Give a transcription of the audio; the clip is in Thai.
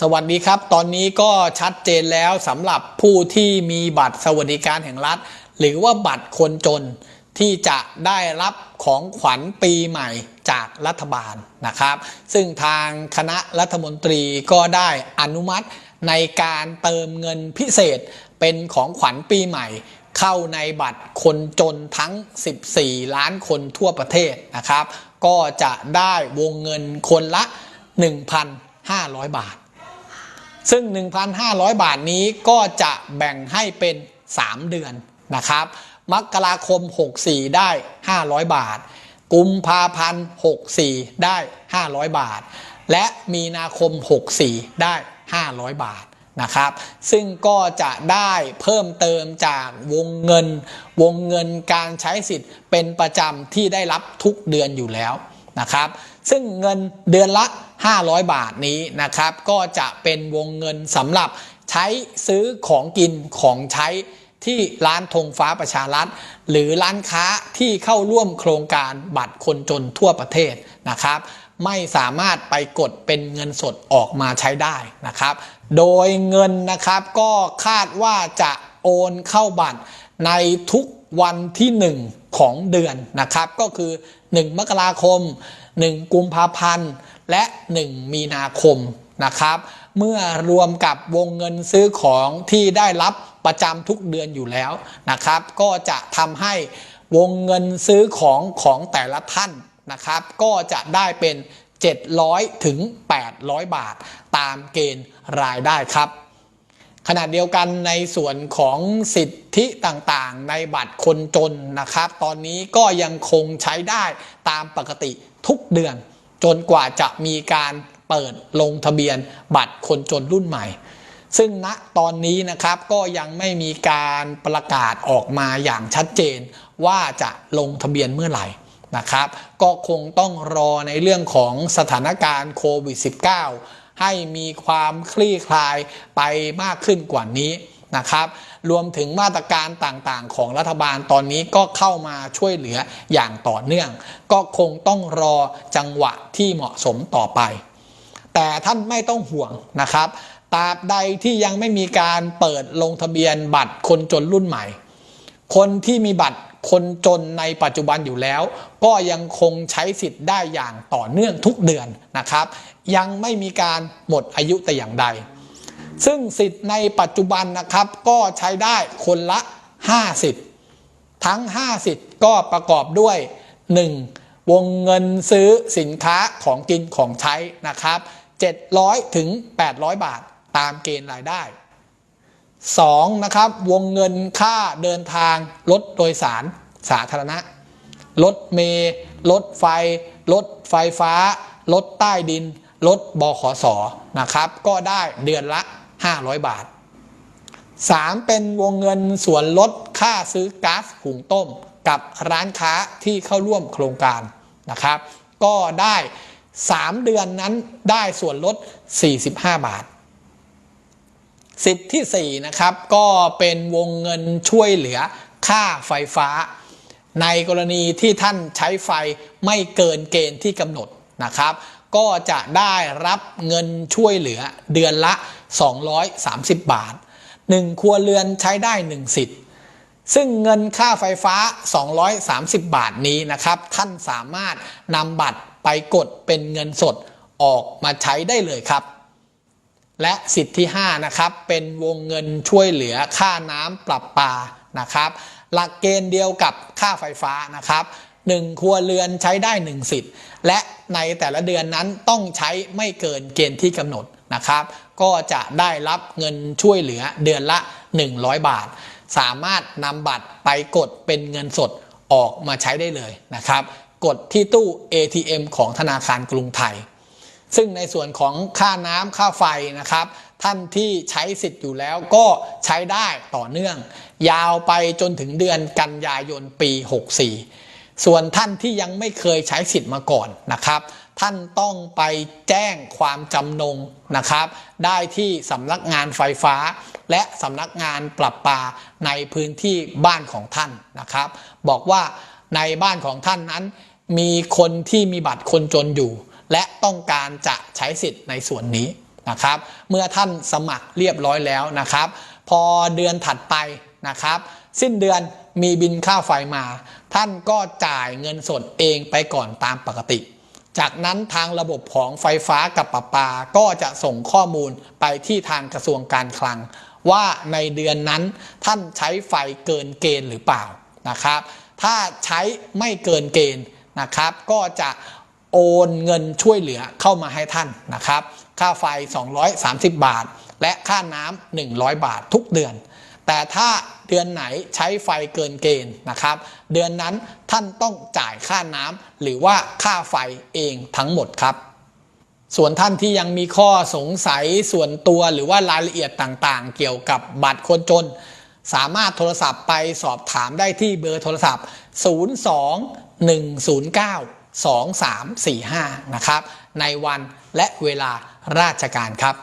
สวัสดีครับ ตอนนี้ก็ชัดเจนแล้วสำหรับผู้ที่มีบัตรสวัสดิการแห่งรัฐ หรือว่าบัตรคนจนที่จะได้รับของขวัญปีใหม่จากรัฐบาลนะครับ ซึ่งทางคณะรัฐมนตรีก็ได้อนุมัติในการเติมเงินพิเศษเป็นของขวัญปีใหม่ เข้าในบัตรคนจนทั้ง 14 ล้านคนทั่วประเทศนะครับ ก็จะได้วงเงินคนละ 1,500 บาท ซึ่ง 1,500 บาทนี้ก็จะแบ่งให้เป็น 3 เดือนนะครับมกราคม 64 ได้ 500 บาท กุมภาพันธ์64 ได้ 500 บาท และมีนาคม 64 ได้ 500 บาทนะครับ ซึ่งก็จะได้เพิ่มเติมจากวงเงิน วงเงินการใช้สิทธิ์เป็นประจำที่ได้รับทุกเดือนอยู่แล้วนะครับ ซึ่งเงินเดือนละ 500 บาทนี้นะครับ ก็จะเป็นวงเงินสำหรับใช้ซื้อของกินของใช้ที่ร้านธงฟ้าประชารัฐ หรือร้านค้าที่เข้าร่วมโครงการบัตรคนจนทั่วประเทศนะครับ ไม่สามารถไปกดเป็นเงินสดออกมาใช้ได้นะครับ โดยเงินนะครับก็คาดว่าจะโอนเข้าบัตรในทุกวันที่ 1 ของเดือนนะครับ ก็คือ 1 มกราคม 1 กุมภาพันธ์ และ 1 มีนาคมนะครับ เมื่อรวมกับวงเงินซื้อของที่ได้รับประจำทุกเดือนอยู่แล้วนะครับ ก็จะทำให้วงเงินซื้อของของแต่ละท่านนะครับ ก็จะได้เป็น 700ถึง800 บาท ตามเกณฑ์รายได้ครับ ขณะเดียวกันในส่วนของสิทธิต่างๆ ในบัตรคนจนนะครับ ตอนนี้ก็ยังคงใช้ได้ตามปกติทุกเดือน จนกว่าจะมีการเปิดลงทะเบียนบัตรคนจนรุ่นใหม่ ซึ่งณตอนนี้นะครับก็ยังไม่มีการประกาศออกมาอย่างชัดเจน ว่าจะลงทะเบียนเมื่อไหร่นะครับ ก็คงต้องรอในเรื่องของสถานการณ์โควิด -19 ให้มีความคลี่คลายไปมากขึ้นกว่านี้นะครับ รวมถึงมาตรการต่างๆ ของรัฐบาลตอนนี้ก็เข้ามาช่วยเหลืออย่างต่อเนื่อง ก็คงต้องรอจังหวะที่เหมาะสมต่อไป แต่ท่านไม่ต้องห่วงนะครับตราบใดที่ยังไม่มีการเปิดลงทะเบียนบัตรคนจนรุ่นใหม่ คนที่มีบัตร คนจนในปัจจุบันอยู่แล้ว ก็ยังคงใช้สิทธิ์ได้อย่างต่อเนื่องทุกเดือนนะครับ ยังไม่มีการหมดอายุแต่อย่างใด ซึ่งสิทธิ์ในปัจจุบันนะครับก็ใช้ได้คนละ5สิทธิ์ทั้ง5สิทธิ์ก็ประกอบด้วย 1. วงเงินซื้อสินค้าของกินของใช้นะครับ 700 ถึง 800 บาทตามเกณฑ์รายได้ 2. นะครับวงเงินค่าเดินทางรถโดยสารสาธารณะ รถเมล์รถไฟ รถไฟฟ้า รถใต้ดิน รถบขสนะครับ ก็ได้เดือนละ 500 บาท 3. เป็นวงเงินส่วนลดค่าซื้อก๊าซหุงต้ม กับร้านค้าที่เข้าร่วมโครงการนะครับ ก็ได้ 3 เดือนนั้นได้ส่วนลด 45 บาท สิทธิ์ที่ 4 นะครับ ก็เป็นวงเงินช่วยเหลือค่าไฟฟ้า ในกรณีที่ท่านใช้ไฟไม่เกินเกณฑ์ที่กำหนดนะครับ ก็จะได้รับเงินช่วยเหลือเดือนละ 230 บาท 1 ครัวเรือนใช้ได้ 1 สิทธิ์ ซึ่งเงินค่าไฟฟ้า 230 บาทนี้นะครับ ท่านสามารถนำบัตรไปกดเป็นเงินสดออกมาใช้ได้เลยครับ และสิทธิ์ที่ 5 นะครับ เป็นวงเงินช่วยเหลือค่าน้ำปรับปานะครับ หลักเกณฑ์เดียวกับค่าไฟฟ้านะครับ1ครัวเรือนใช้ได้ 1 สิทธิ์ และในแต่ละเดือนนั้นต้องใช้ไม่เกินเกณฑ์ที่กำหนดนะครับ ก็จะได้รับเงินช่วยเหลือเดือนละ 100 บาท สามารถนำบัตรไปกดเป็นเงินสดออกมาใช้ได้เลยนะครับ กดที่ตู้ ATM ของธนาคารกรุงไทย ซึ่งในส่วนของค่าน้ำค่าไฟนะครับ ท่านที่ใช้สิทธิ์อยู่แล้วก็ใช้ได้ต่อเนื่อง ยาวไปจนถึงเดือนกันยายนปี 64 ส่วนท่านที่ยังไม่เคยใช้สิทธิ์มาก่อนนะครับ ท่านต้องไปแจ้งความจำนงนะครับ ได้ที่สำนักงานไฟฟ้า และสำนักงานปรับปาในพื้นที่บ้านของท่านนะครับ บอกว่าในบ้านของท่านนั้นมีคนที่มีบัตรคนจนอยู่ และต้องการจะใช้สิทธิ์ในส่วนนี้นะครับ เมื่อท่านสมัครเรียบร้อยแล้วนะครับ พอเดือนถัดไปนะครับ สิ้นเดือนมีบินค่าไฟมา ท่านก็จ่ายเงินสดเองไปก่อนตามปกติ จากนั้นทางระบบของไฟฟ้ากับประปาก็จะส่งข้อมูลไปที่ทางกระทรวงการคลัง ว่าในเดือนนั้นท่านใช้ไฟเกินเกณฑ์หรือเปล่านะครับ ถ้าใช้ไม่เกินเกณฑ์นะครับ ก็จะ โอนเงินช่วยเหลือเข้ามาให้ท่านนะครับ ค่าไฟ 230 บาท และค่าน้ำ100 บาททุกเดือน แต่ถ้าเดือนไหนใช้ไฟเกินเกณฑ์นะครับ เดือนนั้นท่านต้องจ่ายค่าน้ำหรือว่าค่าไฟเองทั้งหมดครับส่วนท่านที่ยังมีข้อสงสัยส่วนตัวหรือว่ารายละเอียดต่างๆ เกี่ยวกับบัตรคนจน สามารถโทรศัพท์ไปสอบถามได้ที่เบอร์โทรศัพท์ 02 109 2345 นะครับ ในวันและเวลาราชการครับ